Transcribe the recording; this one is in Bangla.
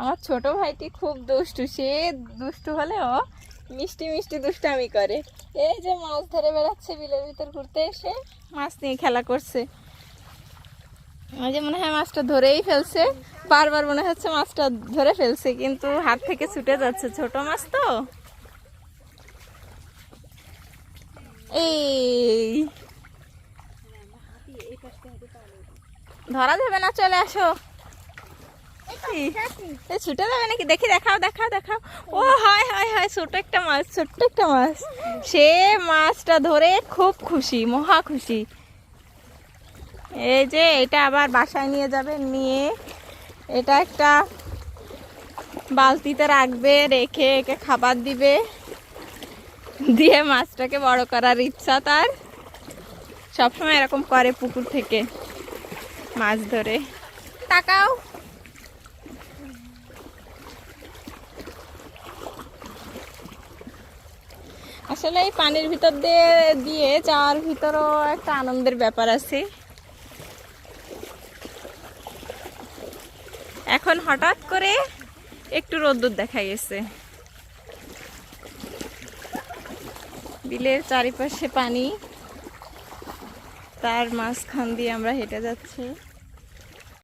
আমার ছোট ভাইটি খুব দুষ্টু, সে দুষ্টু হলেও মিষ্টি মিষ্টি দুষ্টামি করে। এই যে মাছ ধরে বেড়াচ্ছে, বিলের ভিতর ঘুরতে এসে মাছ নিয়ে খেলা করছে। ওই যে মনে হয় মাছটা ধরেই ফেলছে, বারবার মনে হচ্ছে মাছটা ধরে ফেলছে, কিন্তু হাত থেকে ছুটে যাচ্ছে। ছোট মাছ তো। এই। ধরা যাবে না, চলে আসো। ছুটে যাবে নাকি? দেখি দেখাও দেখাও দেখাও। ও হয় হয় হয় ছোট একটা মাছ ছোট্ট একটা মাছ। সে মাছটা ধরে খুব খুশি মহা খুশি। এই যে এটা আবার বাসায় নিয়ে যাবে নিয়ে এটা একটা বালতিতে রাখবে রেখে একে খাবার দিবে। দিয়ে মাছটাকে বড় করার ইচ্ছা তার। সবসময় এরকম করে পুকুর থেকে মাছ ধরে। তাকাও। আসলে এই পানির ভিতর দিয়ে দিয়ে যাওয়ার ভিতরও একটা আনন্দের ব্যাপার আছে। এখন হঠাৎ করে একটু রোদ্দুর দেখা গেছে বিলের চারিপাশে পানি, তার মাঝখান দিয়ে আমরা হেঁটে যাচ্ছি।